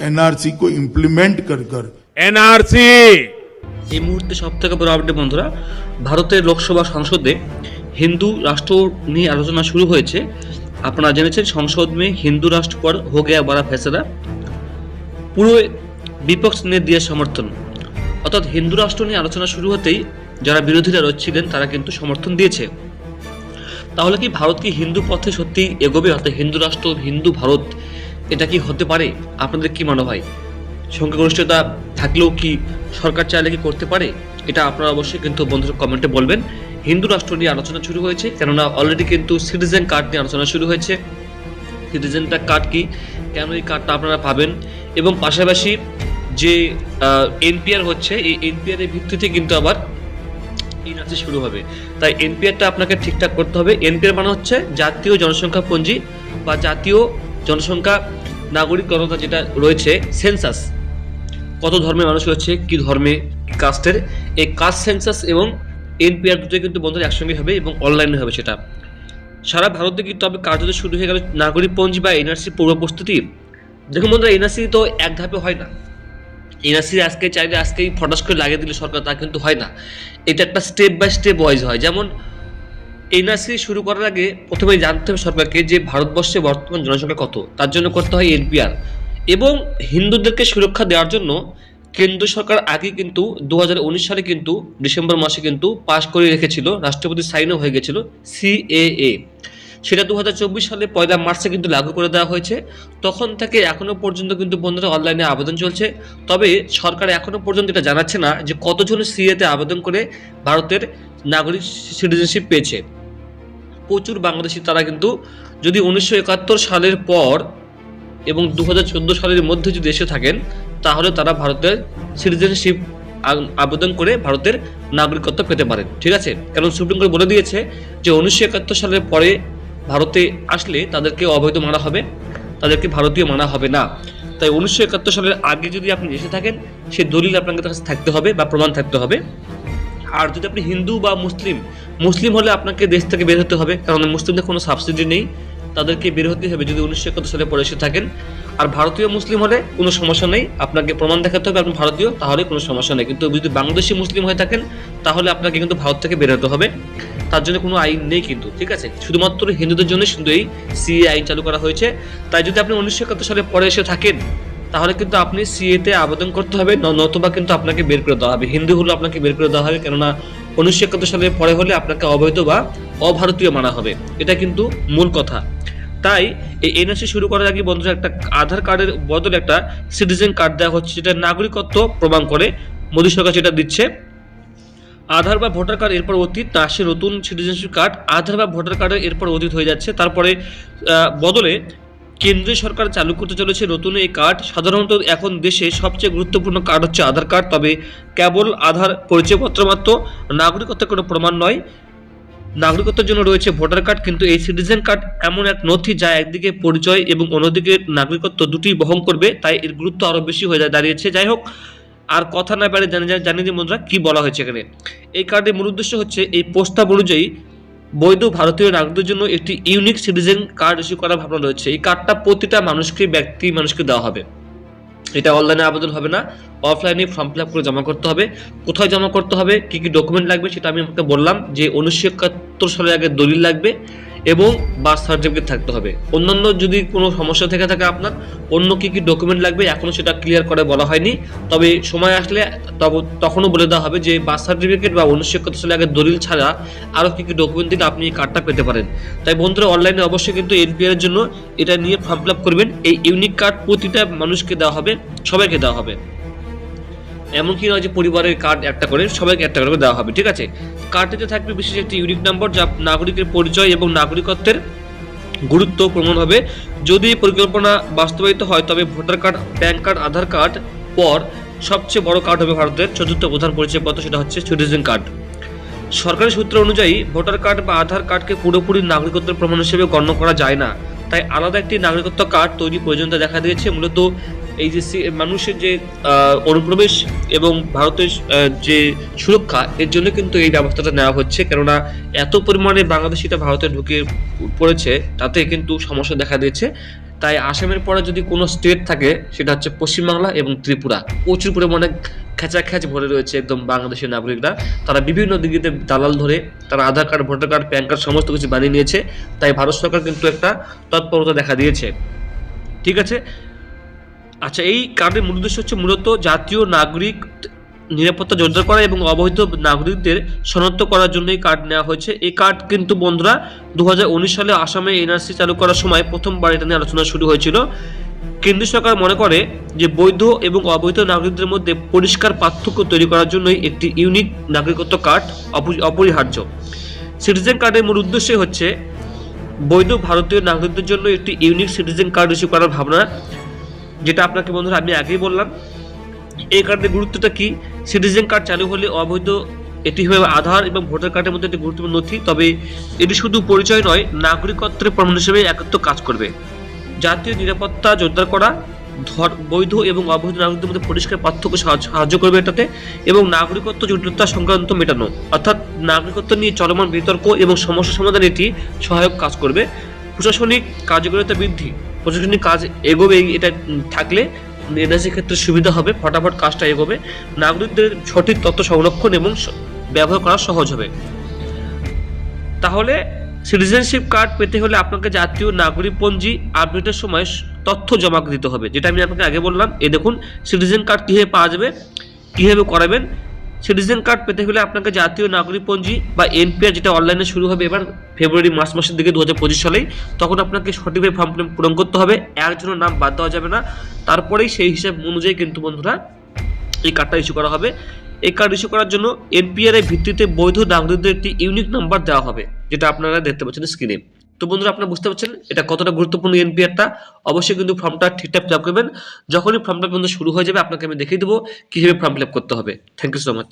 NRC को implement कर कर एनआरसी এই মুহূর্তে সব থেকে বড় আপডেট বন্ধুরা ভারতের লোকসভা সংসদে হিন্দু রাষ্ট্র নিয়ে আলোচনা শুরু হয়েছে আপনারা জেনেছেন সংসদ মে হিন্দু রাষ্ট্র পর হো গয়া বড়া ফেসলা পুরো বিপক্ষ নিয়ে দিয়ে সমর্থন অর্থাৎ হিন্দু রাষ্ট্র নিয়ে আলোচনা শুরু হতেই যারা বিরোধীরা রয়েছিলেন তারা কিন্তু সমর্থন দিয়েছে তাহলে কি ভারত কি হিন্দু পথে সত্যি এগোবে অর্থাৎ হিন্দু রাষ্ট্র হিন্দু ভারত এটা কি হতে পারে? আপনাদের কি মনে হয়? সংখ্যাগরিষ্ঠতা থাকলেও কি সরকার চাইলে কি করতে পারে? এটা আপনারা অবশ্যই কিন্তু বন্ধুরা কমেন্টে বলবেন। হিন্দু রাষ্ট্র নিয়ে আলোচনা শুরু হয়েছে, কেননা অলরেডি কিন্তু সিটিজেন কার্ড নিয়ে আলোচনা শুরু হয়েছে। সিটিজেনটা কার্ড কি? কেন এই কার্ডটা আপনারা পাবেন? এবং পাশাপাশি যে এনপিআর হচ্ছে, এই এনপিআর এর ভিত্তিতে কিন্তু আবার এনআরসি শুরু হবে। তাই এনপিআরটা আপনাকে ঠিকঠাক করতে হবে। এনপিআর মানে হচ্ছে জাতীয় জনসংখ্যা পঞ্জি বা জাতীয় জনসংখ্যা নাগরিক গণনা যেটা রয়েছে সেন্সাস কত ধর্মের মানুষ রয়েছে, কি ধর্মে কাস্টের এই কাস্ট সেন্সাস এবং এনপিআর দুটোই কিন্তু বন্ধুরা একসঙ্গে হবে এবং অনলাইনে হবে সেটা। সারা ভারতে কিন্তু তবে কার্যত শুরু হয়ে গেল নাগরিক পঞ্জি বা এনআরসি পূর্ব প্রস্তুতি। দেখুন বন্ধুরা এনআরসি তো এক ধাপে হয় না। এনআরসি আজকে চাইলে আজকেই ফটাস করে লাগিয়ে দিলে সরকার, তা কিন্তু হয় না। এটা একটা স্টেপ বাই স্টেপ ওয়াইজ হয়। যেমন এনআরসি শুরু করার আগে প্রথমে জানতে হবে সরকারকে যে ভারতবর্ষে বর্তমান জনসংখ্যা কত, তার জন্য করতে হয় এনপিআর এবং হিন্দুদেরকে সুরক্ষা দেওয়ার জন্য কেন্দ্র সরকার আগে কিন্তু দু হাজার উনিশ সালে কিন্তু ডিসেম্বর মাসে কিন্তু পাশ করে রেখেছিল, রাষ্ট্রপতি সাইনও হয়ে গেছিল সিএএ সেটা দু হাজার চব্বিশ সালে পয়লা মার্চে কিন্তু লাগু করে দেওয়া হয়েছে। তখন থেকে এখনও পর্যন্ত কিন্তু বন্ধুরা অনলাইনে আবেদন চলছে। তবে সরকার এখনও পর্যন্ত এটা জানাচ্ছে না যে কতজন সিএতে আবেদন করে ভারতের নাগরিক সিটিজেনশিপ পেয়েছে। প্রচুর বাংলাদেশি, তারা কিন্তু যদি উনিশশো একাত্তর সালের পর এবং দু হাজার চোদ্দ সালের মধ্যে যদি এসে থাকেন, তাহলে তারা ভারতের সিটিজেনশিপ আবেদন করে ভারতের নাগরিকত্ব পেতে পারেন। ঠিক আছে? কারণ সুপ্রিম কোর্ট বলে দিয়েছে যে উনিশশো একাত্তর সালের পরে ভারতে আসলে তাদেরকে অবৈধ মানা হবে, তাদেরকে ভারতীয় মানা হবে না। তাই উনিশশো একাত্তর সালের আগে যদি আপনি এসে থাকেন সে দলিল আপনাকে কাছে থাকতে হবে বা প্রমাণ থাকতে হবে। আর যদি আপনি হিন্দু বা মুসলিম মুসলিম হলে আপনাকে দেশ থেকে বের হতে হবে কারণ মুসলিমদের কোনো সাবসিডি নেই, তাদেরকে বের হতে হবে যদি উনিশশো একাত্তর সালে পরে এসে থাকেন। আর ভারতীয় মুসলিম হলে কোনো সমস্যা নেই, আপনাকে প্রমাণ দেখাতে হবে আপনি ভারতীয়, তাহলে কোনো সমস্যা নেই। কিন্তু যদি বাংলাদেশি মুসলিম হয়ে থাকেন, তাহলে আপনাকে কিন্তু ভারত থেকে বের হতে হবে। তার জন্য কোনো আইন নেই কিন্তু, ঠিক আছে? শুধুমাত্র হিন্দুদের জন্য শুধু এই সিএ আইন চালু করা হয়েছে। তাই যদি আপনি উনিশশো একাত্তর সালে পরে এসে থাকেন তাহলে কিন্তু আপনি সিএতে আবেদন করতে হবে নতুবা কিন্তু আপনাকে বের করে দেওয়া হবে। হিন্দু হলে আপনাকে বের করে দেওয়া হবে, কেননা উনিশশো একাত্তর সালের পরে হলে আপনাকে অবৈধ বা অভারতীয় মানা হবে। এটা কিন্তু মূল কথা। তাই এই এনআরসি শুরু করার আগে বন্ধুরা একটা আধার কার্ডের বদলে একটা সিটিজেন কার্ড দেওয়া হচ্ছে, যেটা নাগরিকত্ব প্রমাণ করে মোদী সরকার যেটা দিচ্ছে। আধার বা ভোটার কার্ড এরপর অতীত না সে নতুন সিটিজেনশিপ কার্ড আধার বা ভোটার কার্ডের এরপর অতীত হয়ে যাচ্ছে। তারপরে বদলে কেন্দ্রীয় সরকার চালু করতে চলেছে নতুন এই কার্ড। সাধারণত এখন দেশে সবচেয়ে গুরুত্বপূর্ণ কার্ড হচ্ছে আধার কার্ড, তবে কেবল আধার পরিচয়পত্র মাত্র। নাগরিকত্বের কোনো প্রমাণ নয়। নাগরিকত্বের জন্য রয়েছে ভোটার কার্ড, কিন্তু এই সিটিজেন কার্ড এমন এক নথি যা একদিকে পরিচয় এবং অন্যদিকে নাগরিকত্ব দুটি বহন করবে, তাই এর গুরুত্ব আরও বেশি হয়ে দাঁড়িয়েছে। যাই হোক, আর কথা না পারে জানি জানি যে বন্ধুরা, কি বলা হয়েছে এখানে? এই কার্ডের মূল উদ্দেশ্য হচ্ছে এই প্রস্তাব অনুযায়ী বৈধ ভারতীয় নাগরিকদের জন্য একটি ইউনিক সিটিজেন কার্ড ইস্যু করার ভাবনা রয়েছে। এই কার্ডটা প্রতিটা মানুষকে, ব্যক্তি মানুষকে দেওয়া হবে। এটা অনলাইনে আবেদন হবে না অফলাইনে ফর্ম ফিল করে জমা করতে হবে। কোথায় জমা করতে হবে, কি কি ডকুমেন্ট লাগবে সেটা আমি আপনাকে বললাম যে উনিশশো একাত্তর সালের আগে দলিল লাগবে। এবং বার্থ সার্টিফিকেট থাকতে হবে। অন্যান্য যদি কোনো সমস্যা থেকে থাকে আপনার, অন্য কি কি ডকুমেন্ট লাগবে এখনও সেটা ক্লিয়ার করে বলা হয়নি। তবে সময় আসলে তবে, তখনও বলে দেওয়া হবে যে বার্থ সার্টিফিকেট বা উনিশশো একাত্তর সালের আগে দলিল ছাড়া আরও কী কী ডকুমেন্ট দিলে আপনি এই কার্ডটা পেতে পারেন। তাই বন্ধুরা অনলাইনে অবশ্যই কিন্তু এনপিআর জন্য এটা নিয়ে ফর্ম ফিল করবেন। এই ইউনিক কার্ড প্রতিটা মানুষকে দেওয়া হবে, সবাইকে দেওয়া হবে। এমনকি নয় যে পরিবারের কার্ড একটা করে, সবাইকে একটা করে দেওয়া হবে, ঠিক আছে? কার্ডটিতে থাকবে বিশেষ একটি ইউনিক নম্বর যা নাগরিকের পরিচয় এবং নাগরিকত্বের গুরুত্ব প্রমাণ হবে। যদি পরিকল্পনা বাস্তবায়িত হয়, তবে voter card PAN card Aadhaar card পর সবচেয়ে বড় কার্ড হবে ভারতের চতুর্থ প্রধান পরিচয়পত্র সেটা হচ্ছে সিটিজেন কার্ড সরকারি সূত্র অনুযায়ী, ভোটার কার্ড বা আধার কার্ডকে পুরোপুরি নাগরিকত্বের প্রমাণ হিসেবে গণ্য করা যায় না। তাই আলাদা একটি নাগরিকত্ব কার্ড তৈরি প্রয়োজনীয়তা দেখা দিয়েছে। মূলত এই যে মানুষের যে অনুপ্রবেশ এবং ভারতের যে সুরক্ষা, এর জন্য কিন্তু এই ব্যবস্থাটা নেওয়া হচ্ছে। কেননা এত পরিমাণে বাংলাদেশিটা ভারতে ঢুকে পড়েছে, তাতে কিন্তু সমস্যা দেখা দিয়েছে। তাই আসামের পরে যদি কোনো স্টেট থাকে, সেটা হচ্ছে পশ্চিমবাংলা এবং ত্রিপুরা। প্রচুর পরিমাণে খেঁচাখ্যাচ ভরে রয়েছে একদম বাংলাদেশের নাগরিকরা। তারা বিভিন্ন দিকে দালাল ধরে, তারা Aadhaar card, voter card, PAN card সমস্ত কিছু বানিয়ে নিয়েছে। তাই ভারত সরকার কিন্তু একটা তৎপরতা দেখা দিয়েছে। ঠিক আছে? আচ্ছা এই কার্ডের মূল উদ্দেশ্য হচ্ছে মূলত জাতীয় নাগরিক নিরাপত্তা জোরদার করা এবং অবৈধ নাগরিকদের শনাক্ত করার জন্য এই কার্ড নেওয়া হয়েছে। এই কার্ড কিন্তু, বন্ধুরা দু হাজার উনিশ সালে আসামে এনআরসি চালু করার সময় প্রথমবার এটা নিয়ে আলোচনা শুরু হয়েছিল। কেন্দ্র সরকার মনে করে যে বৈধ এবং অবৈধ নাগরিকদের মধ্যে পরিষ্কার পার্থক্য তৈরি করার জন্যই একটি ইউনিক নাগরিকত্ব কার্ড অপ- অপরিহার্য। সিটিজেন কার্ডের মূল উদ্দেশ্যই হচ্ছে বৈধ ভারতীয় নাগরিকদের জন্য একটি ইউনিক সিটিজেন কার্ড ইস্যু করার ভাবনা। যেটা আপনাকে বন্ধুরা আমি আগেই বললাম, এই কার্ডের গুরুত্বটা কি? সিটিজেন কার্ড চালু হলে অবৈধ এটি হবে আধার এবং ভোটার কার্ডের মধ্যে একটি গুরুত্বপূর্ণ নথি, তবে এটি শুধু পরিচয় নয়, নাগরিকত্বের প্রমাণ হিসেবে একত্র কাজ করবে। জাতীয় নিরাপত্তা জোরদার করা বৈধ এবং অবৈধ নাগরিকদের মধ্যে পরিষ্কার পার্থক্য সাহায্য করবে এটাতে, এবং নাগরিকত্ব জটিলতা সংক্রান্ত মেটানো। অর্থাৎ নাগরিকত্ব নিয়ে চলমান বিতর্ক এবং সমস্যা সমাধানে এটি সহায়ক কাজ করবে। প্রশাসনিক কার্যকারিতা বৃদ্ধি, প্রশাসনিক কাজ এগোবে, এটা থাকলে এনআরসি ক্ষেত্রে সুবিধা হবে, ফটাফট কাজটা এগোবে। নাগরিকদের সঠিক তথ্য সংরক্ষণ এবং ব্যবহার করা সহজ হবে। তাহলে সিটিজেনশিপ কার্ড পেতে হলে আপনাকে জাতীয় নাগরিকপঞ্জি আপডেটের সময় তথ্য জমা দিতে হবে। যেটা আমি আপনাকে আগে বললাম এ দেখুন, সিটিজেন কার্ড কীভাবে পাওয়া যাবে, কীভাবে করাবেন সিটিজেন কার্ড পেতে হলে আপনাকে জাতীয় নাগরিকপঞ্জি বা এনপিআর যেটা অনলাইনে শুরু হবে এবার ফেব্রুয়ারি মার্চ মাসের দিকে দু হাজার পঁচিশ সালেই, তখন আপনাকে সঠিকভাবে ফর্ম পূরণ করতে হবে। একজনের নাম বাদ দেওয়া যাবে না। তারপরেই সেই হিসাব অনুযায়ী কিন্তু বন্ধুরা, এই কার্ডটা ইস্যু করা হবে। এই কার্ড ইস্যু করার জন্য এনপিআর এর ভিত্তিতে বৈধ নাগরিকদের একটি ইউনিক নাম্বার দেওয়া হবে, যেটা আপনারা দেখতে পাচ্ছেন স্ক্রিনে তো বন্ধুরা আপনারা বুঝতে পারছেন এটা কতটা গুরুত্বপূর্ণ এনপিআরটা, অবশ্যই কিন্তু ফর্মটা ঠিকঠাক ফিল আপ করবেন। যখনই ফর্মটা কিন্তু শুরু হয়ে যাবে, আপনাকে আমি দেখিয়ে দেবো কীভাবে ফর্ম ফিল আপ করতে হবে। Thank you so much